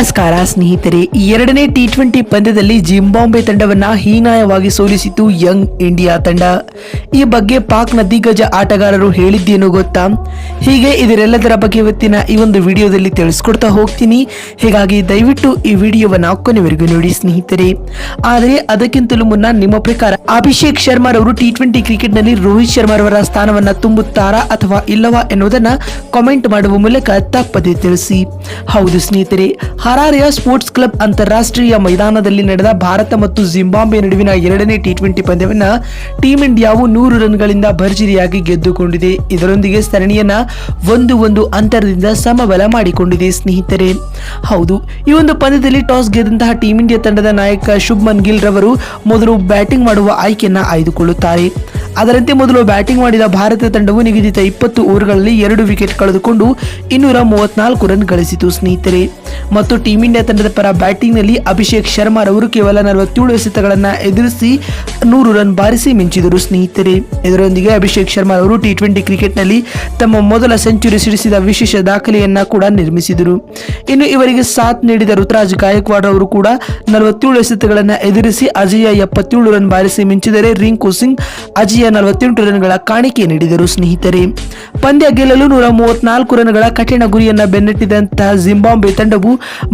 ನಮಸ್ಕಾರ ಸ್ನೇಹಿತರೆ ಎರಡನೇ ಟಿ ಟ್ವೆಂಟಿ ಪಂದ್ಯದಲ್ಲಿ ಜಿಂಬಾಂಬೆ ತಂಡವನ್ನ ಹೀನಾಯವಾಗಿ ಸೋಲಿಸಿತು ಯಂಗ್ ಇಂಡಿಯಾ ತಂಡ. ಈ ಬಗ್ಗೆ ಪಾಕ್ನ ದಿಗ್ಗಜ ಆಟಗಾರರು ಹೇಳಿದ್ದೇನು ಗೊತ್ತಾ? ಹೀಗೆ ಇದರೆಲ್ಲದರ ಬಗ್ಗೆ ಇವತ್ತಿನ ಈ ಒಂದು ವಿಡಿಯೋದಲ್ಲಿ ತಿಳಿಸ್ಕೊಡ್ತಾ ಹೋಗ್ತೀನಿ. ಹೀಗಾಗಿ ದಯವಿಟ್ಟು ಈ ವಿಡಿಯೋವನ್ನ ಕೊನೆವರೆಗೂ ನೋಡಿ, ಸ್ನೇಹಿತರೆ. ಆದರೆ ಅದಕ್ಕಿಂತಲೂ ಮುನ್ನ ನಿಮ್ಮ ಪ್ರಕಾರ ಅಭಿಷೇಕ್ ಶರ್ಮಾರವರು ಟಿ ಟ್ವೆಂಟಿ ಕ್ರಿಕೆಟ್ನಲ್ಲಿ ರೋಹಿತ್ ಶರ್ಮಾರವರ ಸ್ಥಾನವನ್ನ ತುಂಬುತ್ತಾರಾ ಅಥವಾ ಇಲ್ಲವಾ ಎನ್ನುವುದನ್ನ ಕಾಮೆಂಟ್ ಮಾಡುವ ಮೂಲಕ ತಪ್ಪದೆ ತಿಳಿಸಿ. ಹೌದು ಸ್ನೇಹಿತರೆ, ಹರಾರೆಯ ಸ್ಪೋರ್ಟ್ಸ್ ಕ್ಲಬ್ ಅಂತಾರಾಷ್ಟ್ರೀಯ ಮೈದಾನದಲ್ಲಿ ನಡೆದ ಭಾರತ ಮತ್ತು ಜಿಂಬಾಬ್ವೆ ನಡುವಿನ ಎರಡನೇ ಟಿ ಟ್ವೆಂಟಿ ಪಂದ್ಯವನ್ನು ಟೀಂ ಇಂಡಿಯಾವು ನೂರು ರನ್ಗಳಿಂದ ಭರ್ಜರಿಯಾಗಿ ಗೆದ್ದುಕೊಂಡಿದೆ. ಇದರೊಂದಿಗೆ ಸರಣಿಯನ್ನ ಒಂದು ಒಂದು ಅಂತರದಿಂದ ಸಮಬಲ ಮಾಡಿಕೊಂಡಿದೆ ಸ್ನೇಹಿತರೆ. ಹೌದು, ಈ ಒಂದು ಪಂದ್ಯದಲ್ಲಿ ಟಾಸ್ ಗೆದ್ದಂತಹ ಟೀಂ ಇಂಡಿಯಾ ತಂಡದ ನಾಯಕ ಶುಭ್ಮನ್ ಗಿಲ್ ರವರು ಮೊದಲು ಬ್ಯಾಟಿಂಗ್ ಮಾಡುವ ಆಯ್ಕೆಯನ್ನ ಆಯ್ದುಕೊಳ್ಳುತ್ತಾರೆ. ಅದರಂತೆ ಮೊದಲು ಬ್ಯಾಟಿಂಗ್ ಮಾಡಿದ ಭಾರತ ತಂಡವು ನಿಗದಿತ ಇಪ್ಪತ್ತು ಓವರ್ಗಳಲ್ಲಿ ಎರಡು ವಿಕೆಟ್ ಕಳೆದುಕೊಂಡು ಇನ್ನೂರ ಮೂವತ್ನಾಲ್ಕು ರನ್ ಗಳಿಸಿತು ಸ್ನೇಹಿತರೆ. ಮತ್ತು ಟೀಂ ಇಂಡಿಯಾ ತಂಡದ ಪರ ಬ್ಯಾಟಿಂಗ್ನಲ್ಲಿ ಅಭಿಷೇಕ್ ಶರ್ಮಾ ರವರು ಕೇವಲ ನಲವತ್ತೇಳು ಎಸೆತಗಳನ್ನು ಎದುರಿಸಿ ನೂರು ರನ್ ಬಾರಿಸಿ ಮಿಂಚಿದರು. ಸ್ನೇಹಿತರೆ, ಇದರೊಂದಿಗೆ ಅಭಿಷೇಕ್ ಶರ್ಮಾ ಅವರು ಟಿ ಟ್ವೆಂಟಿ ಕ್ರಿಕೆಟ್ನಲ್ಲಿ ತಮ್ಮ ಮೊದಲ ಸೆಂಚುರಿ ಸಿಡಿಸಿದ ವಿಶೇಷ ದಾಖಲೆಯನ್ನ ಕೂಡ ನಿರ್ಮಿಸಿದರು. ಇನ್ನು ಇವರಿಗೆ ಸಾಥ್ ನೀಡಿದ ಋತುರಾಜ್ ಗಾಯಕ್ವಾಡ್ ಅವರು ಕೂಡ ನಲವತ್ತೇಳು ಎಸೆತಗಳನ್ನು ಎದುರಿಸಿ ಅಜಯ ಎಪ್ಪತ್ತೇಳು ರನ್ ಬಾರಿಸಿ ಮಿಂಚಿದರೆ ರಿಂಕು ಸಿಂಗ್ ಅಜಯ ನಲವತ್ತೆಂಟು ರನ್ಗಳ ಕಾಣಿಕೆ ನೀಡಿದರು. ಸ್ನೇಹಿತರೆ, ಪಂದ್ಯ ಗೆಲ್ಲಲು ನೂರ ಮೂವತ್ನಾಲ್ಕು ರನ್ಗಳ ಕಠಿಣ ಗುರಿಯನ್ನ ಬೆನ್ನಟ್ಟಿದಂತಹ ಜಿಂಬಾಂಬೆ ತಂಡವು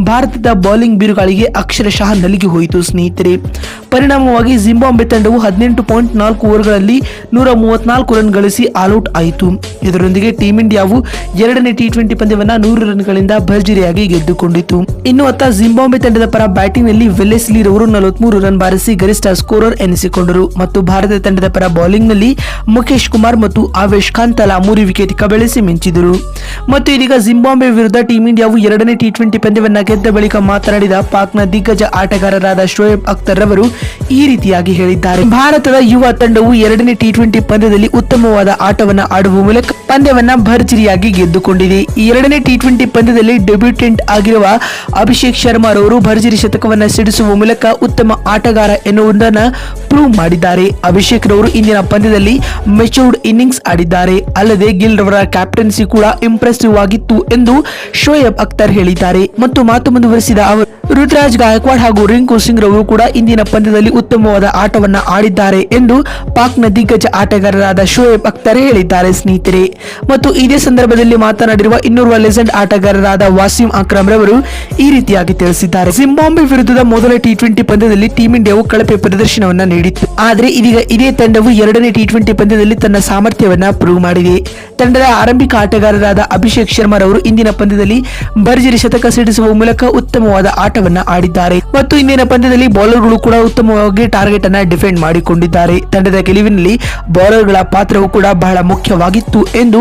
ಭಾರತದ ಬೌಲಿಂಗ್ ಬಿರುಗಾಳಿಗೆ ಅಕ್ಷರಶಃ ನಲಗಿ ಹೋಯಿತು ಸ್ನೇಹಿತರೆ. ಪರಿಣಾಮವಾಗಿ ಜಿಂಬಾಂಬೆ ತಂಡವು ಹದಿನೆಂಟು ಪಾಯಿಂಟ್ ನಾಲ್ಕು ಓವರ್ಗಳಲ್ಲಿ ನೂರ ಮೂವತ್ನಾಲ್ಕು ರನ್ ಗಳಿಸಿ ಆಲ್ಔಟ್ ಆಯಿತು. ಇದರೊಂದಿಗೆ ಟೀಂ ಇಂಡಿಯಾವು ಎರಡನೇ ಟಿ ಟ್ವೆಂಟಿ ಪಂದ್ಯವನ್ನು ನೂರು ರನ್ಗಳಿಂದ ಭರ್ಜರಿಯಾಗಿ ಗೆದ್ದುಕೊಂಡಿತು. ಇನ್ನು ಅತ್ತ ಜಿಂಬಾಂಬೆ ತಂಡದ ಪರ ಬ್ಯಾಟಿಂಗ್ನಲ್ಲಿ ವೆಲ್ಲೆಸ್ಲಿ ರವರು ನಲವತ್ಮೂರು ರನ್ ಬಾರಿಸಿ ಗರಿಷ್ಠ ಸ್ಕೋರರ್ ಎನಿಸಿಕೊಂಡರು. ಮತ್ತು ಭಾರತ ತಂಡದ ಪರ ಬೌಲಿಂಗ್ನಲ್ಲಿ ಮುಖೇಶ್ ಕುಮಾರ್ ಮತ್ತು ಆವೇಶ್ ಖಾನ್ ತಲಾ ಮೂರು ವಿಕೆಟ್ ಕಬಳಿಸಿ ಮಿಂಚಿದರು. ಮತ್ತು ಇದೀಗ ಜಿಂಬಾಂಬೆ ವಿರುದ್ಧ ಟೀಂ ಇಂಡಿಯಾವು ಎರಡನೇ ಟಿ ಟ್ವೆಂಟಿ ಪಂದ್ಯವನ್ನು ಗೆದ್ದ ಬಳಿಕ ಮಾತನಾಡಿದ ಪಾಕ್ನ ದಿಗ್ಗಜ ಆಟಗಾರರಾದ ಶೋಯಬ್ ಅಖ್ತರ್ ರವರು ಈ ರೀತಿಯಾಗಿ ಹೇಳಿದ್ದಾರೆ. ಭಾರತದ ಯುವ ತಂಡವು ಎರಡನೇ ಟಿ ಟ್ವೆಂಟಿ ಪಂದ್ಯದಲ್ಲಿ ಉತ್ತಮವಾದ ಆಟವನ್ನು ಆಡುವ ಮೂಲಕ ಪಂದ್ಯವನ್ನ ಭರ್ಜರಿಯಾಗಿ ಗೆದ್ದುಕೊಂಡಿದೆ. ಈ ಎರಡನೇ ಟಿ ಟ್ವೆಂಟಿ ಪಂದ್ಯದಲ್ಲಿ ಡೆಬ್ಯೂಟೆಂಟ್ ಆಗಿರುವ ಅಭಿಷೇಕ್ ಶರ್ಮಾ ರವರು ಭರ್ಜರಿ ಶತಕವನ್ನ ಸಿಡಿಸುವ ಮೂಲಕ ಉತ್ತಮ ಆಟಗಾರ ಎನ್ನುವುದನ್ನು ಪ್ರೂವ್ ಮಾಡಿದ್ದಾರೆ. ಅಭಿಷೇಕ್ ರವರು ಇಂದಿನ ಪಂದ್ಯದಲ್ಲಿ ಮೆಚೂರ್ಡ್ ಇನ್ನಿಂಗ್ಸ್ ಆಡಿದ್ದಾರೆ. ಅಲ್ಲದೆ ಗಿಲ್ ರವರ ಕ್ಯಾಪ್ಟನ್ಸಿ ಕೂಡ ಇಂಪ್ರೆಸಿವ್ ಆಗಿತ್ತು ಎಂದು ಶೋಯಬ್ ಅಖ್ತರ್ ಹೇಳಿದ್ದಾರೆ. ಮತ್ತು ಮಾತು ಮುಂದುವರೆಸಿದ ಅವರು ರುದ್ರಾಜ್ ಗಾಯಕ್ವಾಡ್ ಹಾಗೂ ರಿಂಕು ಸಿಂಗ್ ರವರು ಕೂಡ ಇಂದಿನ ಪಂದ್ಯದಲ್ಲಿ ಉತ್ತಮವಾದ ಆಟವನ್ನ ಆಡಿದ್ದಾರೆ ಎಂದು ಪಾಕ್ನ ದಿಗ್ಗಜ ಆಟಗಾರರಾದ ಶೋಯಬ್ ಅಖ್ತರ್ ಹೇಳಿದ್ದಾರೆ ಸ್ನೇಹಿತರೆ. ಮತ್ತು ಇದೇ ಸಂದರ್ಭದಲ್ಲಿ ಮಾತನಾಡಿರುವ ಇನ್ನೋರ್ವ ಲೆಜೆಂಡ್ ಆಟಗಾರರಾದ ವಾಸಿಂ ಅಕ್ರಮ್ ರವರು ಈ ರೀತಿಯಾಗಿ ತಿಳಿಸಿದ್ದಾರೆ. ಜಿಂಬಾಂಬೆ ವಿರುದ್ಧದ ಮೊದಲ ಟಿ ಟ್ವೆಂಟಿ ಪಂದ್ಯದಲ್ಲಿ ಟೀಂ ಇಂಡಿಯಾವು ಕಳಪೆ ಪ್ರದರ್ಶನವನ್ನ ನೀಡಿತ್ತು. ಆದರೆ ಇದೀಗ ಇದೇ ತಂಡವು ಎರಡನೇ ಟಿ ಟ್ವೆಂಟಿ ಪಂದ್ಯದಲ್ಲಿ ತನ್ನ ಸಾಮರ್ಥ್ಯವನ್ನ ಪ್ರೂವ್ ಮಾಡಿದೆ. ತಂಡದ ಆರಂಭಿಕ ಆಟಗಾರರಾದ ಅಭಿಷೇಕ್ ಶರ್ಮಾ ರವರು ಇಂದಿನ ಪಂದ್ಯದಲ್ಲಿ ಭರ್ಜರಿ ಶತಕ ಸಿಡಿಸುವ ಮೂಲಕ ಉತ್ತಮವಾದ ಆಟವನ್ನ ಆಡಿದ್ದಾರೆ. ಮತ್ತು ಇಂದಿನ ಪಂದ್ಯದಲ್ಲಿ ಬೌಲರ್ಗಳು ಕೂಡ ಉತ್ತಮವಾಗಿ ಟಾರ್ಗೆಟ್ ಅನ್ನ ಡಿಫೆಂಡ್ ಮಾಡಿಕೊಂಡಿದ್ದಾರೆ. ತಂಡದ ಗೆಲುವಿನಲ್ಲಿ ಬೌಲರ್ಗಳ ಪಾತ್ರವು ಕೂಡ ಬಹಳ ಮುಖ್ಯವಾಗಿತ್ತು ಎಂದು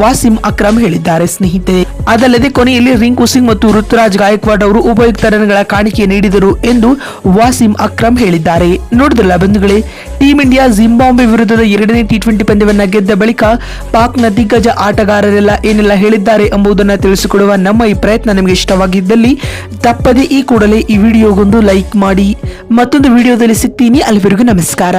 ವಾಸಿಂ ಅಕ್ರಮ್ ಹೇಳಿದ್ದಾರೆ. ಸ್ನೇಹಿತರೆ, ಅದಲ್ಲದೆ ಕೊನೆಯಲ್ಲಿ ರಿಂಕು ಸಿಂಗ್ ಮತ್ತು ಋತುರಾಜ್ ಗಾಯಕ್ವಾಡ್ ಅವರು ಉಪಯುಕ್ತ ರನ್ಗಳ ಕಾಣಿಕೆ ನೀಡಿದರು ಎಂದು ವಾಸಿಂ ಅಕ್ರಮ್ ಹೇಳಿದ್ದಾರೆ. ನೋಡಿದ್ರಲ್ಲ ಬಂಧುಗಳೇ, ಟೀಂ ಇಂಡಿಯಾ ಜಿಂಬಾಂಬೆ ವಿರುದ್ಧದ ಎರಡನೇ ಟಿ ಟ್ವೆಂಟಿ ಪಂದ್ಯವನ್ನು ಗೆದ್ದ ಬಳಿಕ ಪಾಕ್ನ ದಿಗ್ಗಜ ಆಟಗಾರರೆಲ್ಲ ಏನೆಲ್ಲ ಹೇಳಿದ್ದಾರೆ ಎಂಬುದನ್ನು ತಿಳಿಸಿಕೊಡುವ ನಮ್ಮ ಈ ಪ್ರಯತ್ನ ನಿಮಗೆ ಇಷ್ಟವಾಗಿದ್ದಲ್ಲಿ ತಪ್ಪದೆ ಈ ಕೂಡಲೇ ಈ ವಿಡಿಯೋಗೊಂದು ಲೈಕ್ ಮಾಡಿ. ಮತ್ತೊಂದು ವಿಡಿಯೋದಲ್ಲಿ ಸಿಗ್ತೀನಿ. ಅಲ್ಲಿವರೆಗೂ ನಮಸ್ಕಾರ.